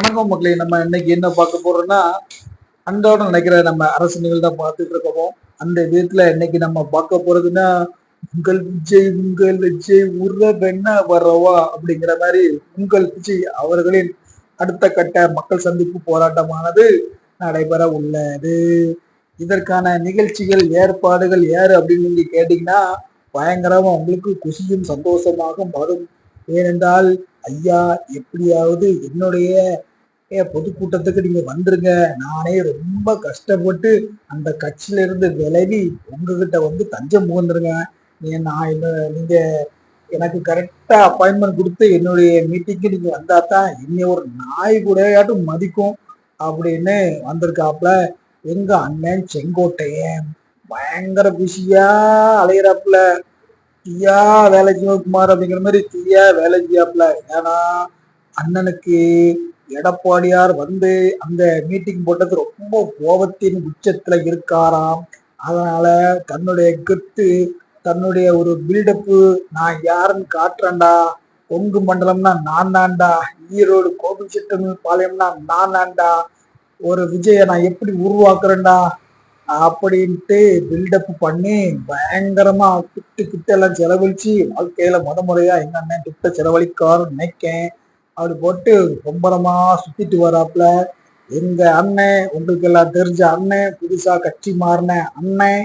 வணக்கம் மக்களே நம்ம இன்னைக்கு என்ன பார்க்க போறோம்னா அன்றாட நினைக்கிற நம்ம அரசு நிகழ்தான் பார்த்துட்டு இருக்கோம். அந்த விதத்துல இன்னைக்கு நம்ம பார்க்க போறதுன்னா உங்கள் விஜய் உங்கள் விஜய் உற வெண்ண வரவா அப்படிங்கிற மாதிரி உங்கள் விஜய் அவர்களின் அடுத்த கட்ட மக்கள் சந்திப்பு போராட்டமானது நடைபெற உள்ளது. இதற்கான நிகழ்ச்சிகள் ஏற்பாடுகள் யாரு அப்படின்னு நீங்க கேட்டீங்கன்னா பயங்கரமா உங்களுக்கு குஷியும் சந்தோஷமாகவும் வரும். ஏனென்றால் ஐயா எப்படியாவது என்னுடைய ஏன் பொதுக்கூட்டத்துக்கு நீங்க வந்துருங்க. நானே ரொம்ப கஷ்டப்பட்டு அந்த கட்சியில இருந்து விலகி உங்ககிட்ட வந்து தஞ்சம் புகுந்துருங்க. நான் என்ன நீங்க எனக்கு கரெக்டா அப்பாயின்மெண்ட் கொடுத்து என்னுடைய மீட்டிங்க்கு நீங்க வந்தா தான் என்னை ஒரு நாய் கூடயாட்டும் மதிக்கும் அப்படின்னு வந்திருக்காப்புல எங்க அண்ணன் செங்கோட்டையன் பயங்கர பிஸியா அலையிறாப்புல தீயா வேலை சிவகுமார் அப்படிங்கிற மாதிரி தீயா வேலை செய்யாப்புல ஏன்னா அண்ணனுக்கு எடப்பாடியார் வந்து அந்த மீட்டிங் போட்டது ரொம்ப கோபத்தின் உச்சத்துல இருக்காராம். அதனால தன்னுடைய கெத்து தன்னுடைய ஒரு பில்டப்பு நான் யாருன்னு காட்டுறேன்டா. கொங்கு மண்டலம்னா நான் தான்டா. ஈரோடு கோபிச்செட்டம் பாளையம்னா நான் தான்டா. ஒரு விஜயை நான் எப்படி உருவாக்குறேன்டா? அப்படின்ட்டு பில்டப் பண்ணி பயங்கரமா கிட்டு கிட்ட எல்லாம் செலவழிச்சு வாழ்க்கையில முத முறையா எங்க அண்ணன் கிட்ட செலவழிக்காருன்னு நினைக்கேன். அப்படி போட்டு பொம்பரமா சுத்திட்டு வராப்புல எங்க அண்ணன் உங்களுக்கு எல்லாம் தெரிஞ்ச அண்ணன் புதுசா கட்சி மாறின அண்ணன்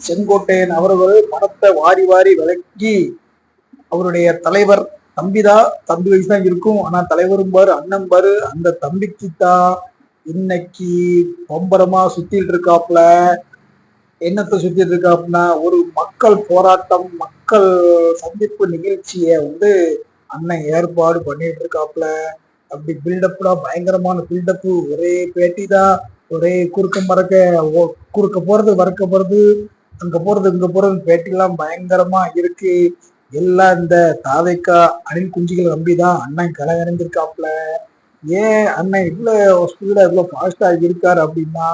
செங்கோட்டையன் அவர்கள் பணத்தை வாரி வாரி விலக்கி அவருடைய தலைவர் தம்பிதான் தம்பி வயசு தான் இருக்கும். ஆனா தலைவரும் பாரு அண்ணன் பாரு அந்த தம்பிக்கு தான் இன்னைக்கு பம்பரமா சுத்திட்டு இருக்காப்ல. என்னத்தை சுத்திட்டு இருக்காப்புனா ஒரு மக்கள் போராட்டம் மக்கள் சந்திப்பு நிகழ்ச்சியை வந்து அண்ணன் ஏற்பாடு பண்ணிட்டு இருக்காப்புல அப்படி பில்டப்னா பயங்கரமான பில்டப்பு ஒரே பேட்டி தான் ஒரே குறுக்க மறக்க குறுக்க போறது மறக்க போறது அங்க போறது இங்க போறது பேட்டிலாம் பயங்கரமா இருக்கு. எல்லாம் இந்த தாவைக்கா அணில் குஞ்சுகளை நம்பிதான் அண்ணன் கலகரைஞ்சிருக்காப்புல ஏன் அண்ணன் இவ்வளவு ஸ்பீடா இவ்வளவு ஃபாஸ்டா இருக்காரு அப்படின்னா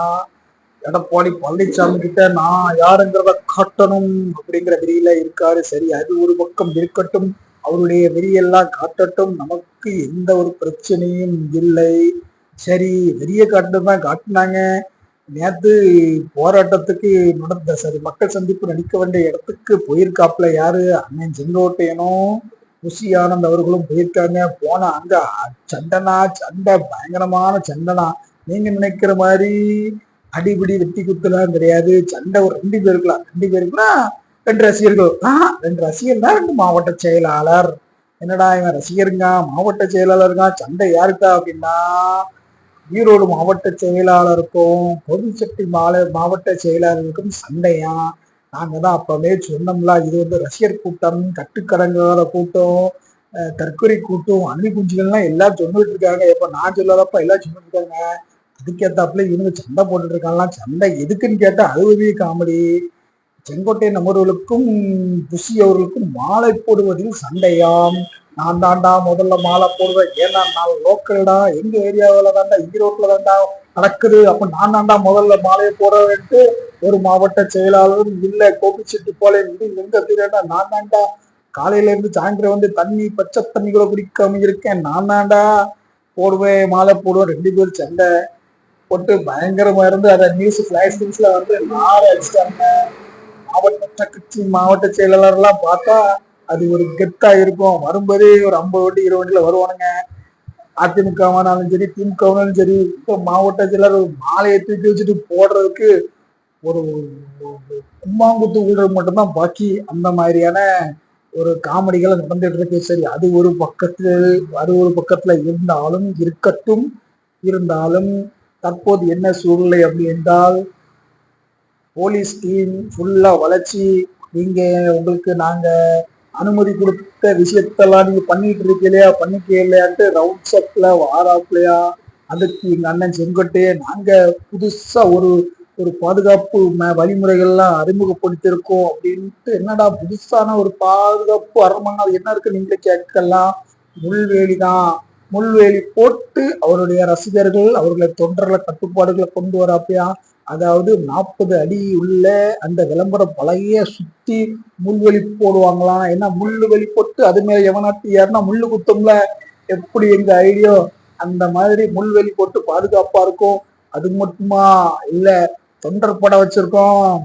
எடப்பாடி பழனிசாமி கிட்ட நான் யாருங்கிறத காட்டணும் அப்படிங்கிற வெறியில இருக்காரு. சரி அது ஒரு பக்கம் இருக்கட்டும். அவருடைய வெறியெல்லாம் காட்டட்டும். நமக்கு எந்த ஒரு பிரச்சனையும் இல்லை. சரி வெறிய காட்டு தான் காட்டினாங்க. நேத்து போராட்டத்துக்கு நடந்த சரி மக்கள் சந்திப்பு நடிக்க வேண்டிய இடத்துக்கு போயிருக்காப்புல யாரு? அண்ணன் செங்கோட்டையனும் குஷி ஆனந்த் அவர்களும் போயிருக்காங்க. போன அங்க சண்டனா சண்டை பயங்கரமான சண்டனா. நீங்க நினைக்கிற மாதிரி அடிபிடி வெட்டி குத்துலாம் கிடையாது சண்டை ஒரு ரெண்டு பேருக்குலாம். ரெண்டு பேருக்குன்னா ரெண்டு ரசிகர்கள். ஆஹ் ரெண்டு ரசிகர் தான் ரெண்டு மாவட்ட செயலாளர். என்னடா இவன் ரசிகருங்க? மாவட்ட செயலாளருங்க? சண்டை யாருக்கா அப்படின்னா ஈரோடு மாவட்ட செயலாளருக்கும் பொதுச்சக்தி மாலை மாவட்ட செயலாளருக்கும் சண்டையா? நாங்க தான் அப்பவே சொன்னோம்ல இது வந்து ரசிகர் கூட்டம் கட்டுக்கடங்காத கூட்டம் தற்கொலை கூட்டம் அணி குஞ்சுகள்லாம் எல்லாம் சொல்லிட்டு இருக்காங்க. எப்போ நான் சொல்லாதப்ப எல்லாம் சொல்லிட்டு இருக்காங்க. அதுக்கேத்தாப்புல இவங்க சண்டை போட்டுட்டு இருக்காங்களாம். சண்டை எதுக்குன்னு கேட்டா அது காமெடி. செங்கோட்டையன் அமர்வுகளுக்கும் புஷி அவர்களுக்கும் மாலை போடுவதில் சண்டையாம். நான் தாண்டா முதல்ல மாலை போடுவேன். ஏன்னா நான் லோக்கல்டா. எங்க ஏரியாவில தாண்டா ஈரோட்ல தாண்டா நடக்குது. அப்ப நான் தாண்டா முதல்ல மாலையை போடுவேன்ட்டு ஒரு மாவட்ட செயலாளரும் இல்லை. கோபிச்செட்டி போல இது எங்க தெரியாண்டா நான் தாண்டா. காலையில இருந்து சாயந்தரம் வந்து தண்ணி பச்சை தண்ணி கூட குடிக்காம இருக்கேன். நான் தாண்டா போடுவேன் மாலை போடுவேன். ரெண்டு பேரும் சண்டை போட்டு பயங்கரமா இருந்து அதை நியூஸ் பிளாஷ் நியூஸ்ல வந்து நார் அடிச்சிட்டாங்க மாவட்ட கட்சி மாவட்ட செயலாளர் எல்லாம் பார்த்தா அது ஒரு கெத்தா இருக்கும். வரும்போதே ஒரு ஐம்பது வண்டி இருபது வண்டியில வருவானுங்க. அதிமுகவானாலும் சரி திமுகவானாலும் சரி இப்போ மாவட்ட செயலாளர் மாலையை தூக்கி வச்சுட்டு போடுறதுக்கு ஒரு கும்மாங்குத்து ஊழல் மட்டும்தான் பாக்கி. அந்த மாதிரியான ஒரு காமெடிகளை நடந்துட்டு இருக்கு. சரி அது ஒரு பக்கத்துல அது ஒரு பக்கத்துல இருந்தாலும் இருக்கட்டும். இருந்தாலும் தற்போது என்ன சூழ்நிலை அப்படி என்றால் போலீஸ் டீம் ஃபுல்லா வளைச்சி நீங்க உங்களுக்கு நாங்க அனுமதி கொடுத்த விஷயத்தெல்லாம் நீங்க பண்ணிட்டு இருக்கலையா பண்ணிக்க இல்லையான்ட்டு ரவுண்ட் செப்ல வாராப்லையா அதுக்கு எங்க அண்ணன் செங்கோட்டையே நாங்க புதுசா ஒரு ஒரு பாதுகாப்பு ம- வழிமுறைகள்லாம் அறிமுகப்படுத்தியிருக்கோம் அப்படின்ட்டு என்னடா புதுசான ஒரு பாதுகாப்பு அரண்மனை என்ன இருக்கு நீங்க கேட்கலாம். முள்வேலி தான் முள்வேலி போட்டு அவருடைய ரசிகர்கள் அவர்களை தொண்டர்களை கட்டுப்பாடுகளை கொண்டு வராப்பையா அதாவது நாற்பது அடி உள்ள அந்த விளம்பரம் பழைய சுத்தி முள்வெளி போடுவாங்களாம். ஏன்னா முள்ளு வெளி போட்டு அது மேல எவனாட்டி யாருன்னா முள்ளு குத்தம்ல? எப்படி எங்க ஐடியோ? அந்த மாதிரி முள்வெளி போட்டு பாதுகாப்பா இருக்கும். அது மட்டுமா? இல்ல தொண்டர் படம் வச்சிருக்கோம்.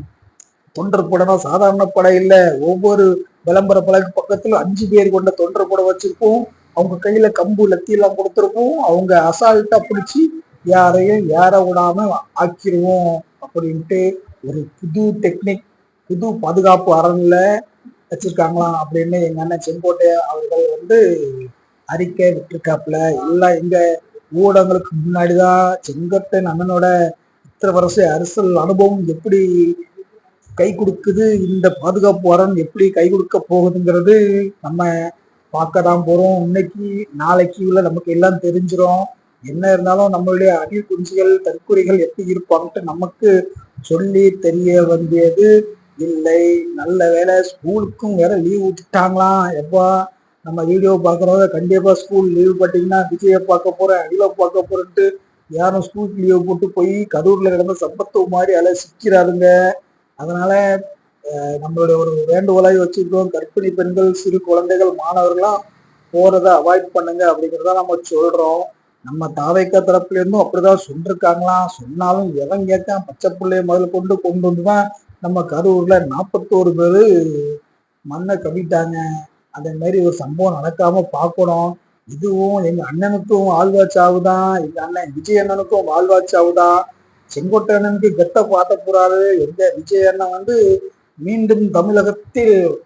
தொண்டர் படம்னா சாதாரண படம் இல்ல. ஒவ்வொரு விளம்பர பலகு பக்கத்துல அஞ்சு பேர் கொண்ட தொண்டர் படம் வச்சிருப்போம். அவங்க கையில கம்பு லத்தி எல்லாம் கொடுத்துருப்போம். அவங்க அசால்ட்டா பிடிச்சி யாரையும் ஏற விடாம ஆக்கிடுவோம் அப்படின்ட்டு ஒரு புது டெக்னிக் புது பாதுகாப்பு அரண்ல வச்சிருக்காங்களாம் அப்படின்னு எங்க அண்ணன் செங்கோட்டை அவர்கள் வந்து அறிக்கை விட்டுருக்காப்புல. எல்லாம் எங்க ஊடகங்களுக்கு முன்னாடிதான் செங்கோட்டை அண்ணனோட இத்தனை வருஷ அரசியல் அனுபவம் எப்படி கை கொடுக்குது இந்த பாதுகாப்பு அரண் எப்படி கை கொடுக்க போகுதுங்கிறது நம்ம பார்க்க தான் போறோம். இன்னைக்கு நாளைக்கு உள்ள நமக்கு எல்லாம் தெரிஞ்சிடும் என்ன இருந்தாலும் நம்மளுடைய அணில் குஞ்சுகள் தற்கொலைகள் எப்படி இருப்பாங்கன்ட்டு நமக்கு சொல்லி தெரிய வேண்டியது இல்லை. நல்ல வேலை ஸ்கூலுக்கும் வேற லீவ் விட்டுட்டாங்களாம் எப்பா நம்ம வீடியோ பார்க்குறவங்க கண்டிப்பா ஸ்கூல் லீவ் பார்த்தீங்கன்னா விஜயை பார்க்க போறேன் அடிவை பார்க்க போறேன்ட்டு யாரும் ஸ்கூலுக்கு லீவ் போட்டு போய் கரூர்ல கிடந்த சம்பத்து மாதிரி அலை சிக்கிறாருங்க. அதனால நம்மளுடைய ஒரு வேண்டுகோளாய் வச்சிருக்கோம் கர்ப்பிணி பெண்கள் சிறு குழந்தைகள் மாணவர்கள்லாம் போகிறத அவாய்ட் பண்ணுங்க அப்படிங்கிறத நம்ம சொல்றோம். நம்ம தாவைக்க தரப்புல இருந்தும் அப்படிதான் சொல்லிருக்காங்களாம். சொன்னாலும் எவன் கேட்கான் பச்சை பிள்ளைய முதல்ல கொண்டு கொண்டு வந்துதான் நம்ம கரூர்ல நாற்பத்தோரு பேர் மண்ணை கவிட்டாங்க அதே மாதிரி ஒரு சம்பவம் நடக்காம பார்க்கணும். இதுவும் எங்க அண்ணனுக்கும் வாழ்வாச்சாவுதான். எங்க அண்ணன் விஜய் அண்ணனுக்கும் வாழ்வாச்சாவுதான். செங்கோட்டை அண்ணனுக்கு கெட்ட பார்த்த போறாரு. எங்க விஜய் அண்ணன் வந்து மீண்டும் தமிழகத்தில்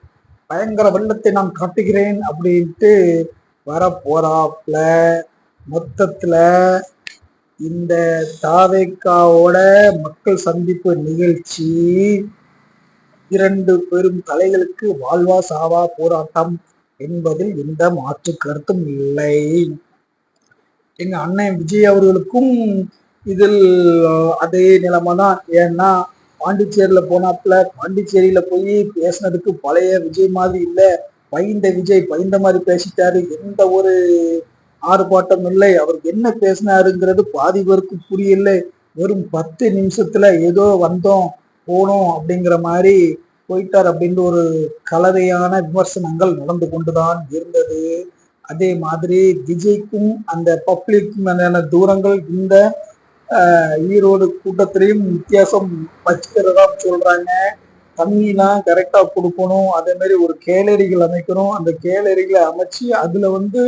பயங்கர வெள்ளத்தை நான் காட்டுகிறேன் அப்படின்ட்டு வர போறாப்ல மொத்தத்துல இந்த தாவேக்காவோட மக்கள் சந்திப்பு நிகழ்ச்சி இரண்டு பெரும் தலைகளுக்கு வாழ்வா சாவா போராட்டம் என்பதில் எந்த மாற்று கருத்தும் இல்லை. எங்க அண்ணன் விஜய் அவர்களுக்கும் இதில் அதே நிலைமை தான் ஏன்னா பாண்டிச்சேரியில போனாப்புல பாண்டிச்சேரியில போய் பேசினதுக்கு பழைய விஜய் மாதிரி இல்லை பயந்த விஜய் பயந்த மாதிரி பேசிட்டாரு. எந்த ஒரு ஆர்ப்பாட்டம் இல்லை அவருக்கு என்ன பேசினாருங்கிறது பாதி பேருக்கு புரியல. வெறும் பத்து நிமிஷத்துல ஏதோ வந்தோம் போனோம் அப்படிங்கிற மாதிரி போயிட்டார் அப்படின்ற ஒரு கலவையான விமர்சனங்கள் நடந்து கொண்டுதான் இருந்தது. அதே மாதிரி விஜய்க்கும் அந்த பப்ளிக்கும் தூரங்கள் இந்த ஈரோடு கூட்டத்திலையும் வித்தியாசம் வச்சுக்கிறதா சொல்றாங்க. தண்ணிலாம் கரெக்டா கொடுக்கணும். அதே மாதிரி ஒரு கேலரிகள் அமைக்கணும். அந்த கேலரிகளை அமைச்சு அதுல வந்து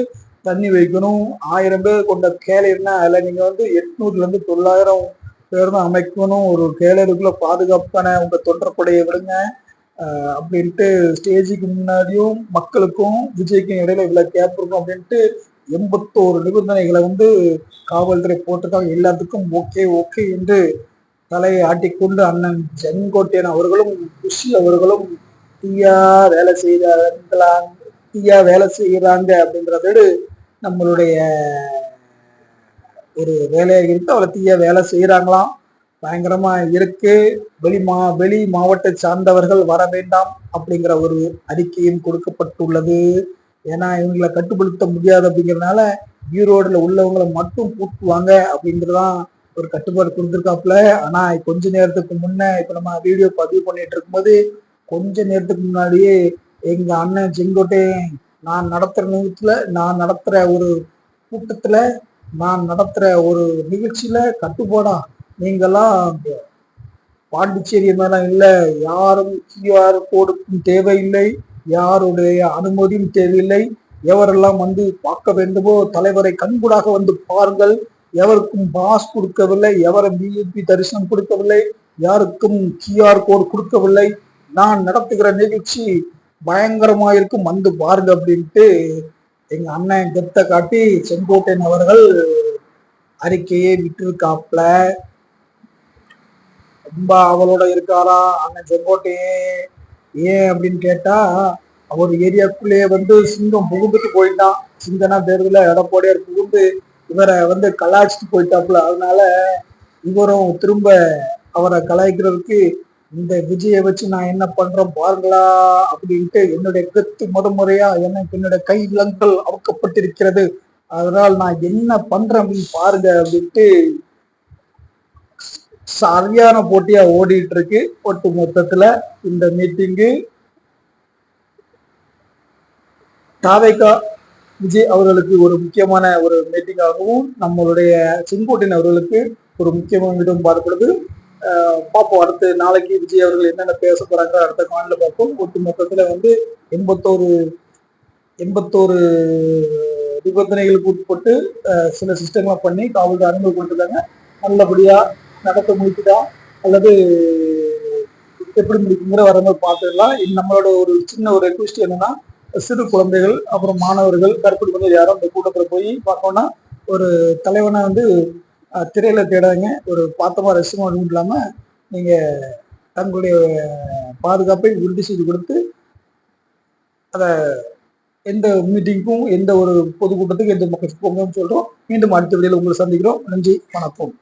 தண்ணி வைக்கணும். ஆயிரம் பேர் கொண்ட கேலரினா அதில் நீங்கள் வந்து எட்நூறுல இருந்து தொள்ளாயிரம் பேர் தான் அமைக்கணும். ஒரு கேலரிக்குள்ள பாதுகாப்பான உங்கள் தொண்டற்படையை விடுங்க. அப்படின்ட்டு ஸ்டேஜுக்கு முன்னாடியும் மக்களுக்கும் விஜய்க்கும் இடையில இவ்வளோ கேப் இருக்கும் அப்படின்ட்டு எண்பத்தோரு நிபந்தனைகளை வந்து காவல்துறை போட்டிருக்காங்க. எல்லாத்துக்கும் ஓகே ஓகே என்று தலையை ஆட்டிக்கொண்டு அண்ணன் செங்கோட்டையன் அவர்களும் குஷி அவர்களும் தீயா வேலை செய்கிறாங்களா தீயா வேலை செய்கிறாங்க அப்படின்றதோடு நம்மளுடைய ஒரு வேலையை இருக்கு அவளை தீய வேலை செய்கிறாங்களாம் பயங்கரமா இருக்கு. வெளி மா வெளி மாவட்ட சார்ந்தவர்கள் வர வேண்டாம் அப்படிங்கிற ஒரு அறிக்கையும் கொடுக்கப்பட்டுள்ளது. ஏன்னா இவங்களை கட்டுப்படுத்த முடியாது அப்படிங்கறதுனால ஈரோடுல உள்ளவங்களை மட்டும் கூட்டுவாங்க அப்படின்றதான் ஒரு கட்டுப்பாடு கொடுத்துருக்காப்புல. ஆனா கொஞ்ச நேரத்துக்கு முன்ன இப்ப நம்ம வீடியோ பதிவு பண்ணிட்டு இருக்கும்போது கொஞ்ச நேரத்துக்கு முன்னாடியே எங்க அண்ணன் செங்கோட்டை நான் நடத்துகிற நிகழ்ச்சியில் நான் நடத்துகிற ஒரு கூட்டத்தில் நான் நடத்துகிற ஒரு நிகழ்ச்சியில் கட்டுப்பாடா? நீங்கெல்லாம் பாண்டிச்சேரி மேலாம் இல்லை யாரும் கியூஆர் கோடுக்கும் தேவையில்லை யாருடைய அனுமதியும் தேவையில்லை. எவரெல்லாம் வந்து பார்க்க வேண்டுமோ தலைவரை கண்கூடாக வந்து பாருங்கள். எவருக்கும் பாஸ் கொடுக்கவில்லை எவரும் பிஜேபி தரிசனம் கொடுக்கவில்லை யாருக்கும் கியூஆர் கோடு கொடுக்கவில்லை. நான் நடத்துகிற நிகழ்ச்சி பயங்கரமா இருக்கும் வந்து பாருங்க அப்படின்ட்டு எங்க அண்ணன் கெத்த காட்டி செங்கோட்டையன் அவர்கள் அறிக்கையை விட்டிருக்காப்ல. ரொம்ப அவளோட இருக்காரா? அண்ணன் செங்கோட்டையே ஏன் அப்படின்னு கேட்டா அவர் ஏரியாக்குள்ளேயே வந்து சிங்கம் புகுந்துட்டு போயிட்டான். சிங்கனா தேர்தல எடப்பாடியார் புகுந்து இவரை வந்து கலாய்ச்சிட்டு போயிட்டாப்புல. அதனால இவரும் திரும்ப அவரை கலாய்க்கிறதுக்கு இந்த விஜயை வச்சு நான் என்ன பண்றேன் பாருங்களா? அப்படின்ட்டு என்னுடைய கத்து முத முறையா எனக்கு என்னுடைய கை விலங்குகள் அவுக்கப்பட்டிருக்கிறது அதனால் நான் என்ன பண்றேன் அப்படின்னு பாருங்க அப்படின்ட்டு சரியான போட்டியா ஓடிட்டு இருக்கு ஒட்டு மொத்தத்துல இந்த மீட்டிங்கு தாவைக்கா விஜய் அவர்களுக்கு ஒரு முக்கியமான ஒரு மீட்டிங்காகவும் நம்மளுடைய செங்கோட்டையன் அவர்களுக்கு ஒரு முக்கியமான இடம் பார்க்கப்படுது. பார்ப்போம். அடுத்து நாளைக்கு விஜய் அவர்கள் என்னென்ன பேச போறாங்க அடுத்த காலில் பார்ப்போம். ஒட்டு மொத்தத்தில் வந்து எண்பத்தோரு எண்பத்தோரு நிபந்தனைகளுக்கு உட்பட்டு சில சிஸ்டங்களை பண்ணி காவல்துறை வந்தாங்க நல்லபடியாக நடத்த முடிக்குதா அல்லது எப்படி முடிக்குங்கிற வரவங்க பார்த்துடலாம். நம்மளோட ஒரு சின்ன ஒரு ரெக்வஸ்ட் என்னன்னா சிறு குழந்தைகள் அப்புறம் மாணவர்கள் கருப்படி யாரும் இந்த கூட்டத்தில் போய் பார்த்தோம்னா ஒரு தலைவனை வந்து திரையில தேடாங்க ஒரு பார்த்தமா ரசிகமா ஒன்றும் இல்லாம நீங்க தங்களுடைய பாதுகாப்பை உறுதி செய்து கொடுத்து அதை எந்த மீட்டிங்க்கும் எந்த ஒரு பொதுக்கூட்டத்துக்கும் எந்த பக்கத்துக்கு போங்கன்னு சொல்றோம். மீண்டும் அடுத்த வழியில் உங்களை சந்திக்கிறோம். நன்றி வணக்கம்.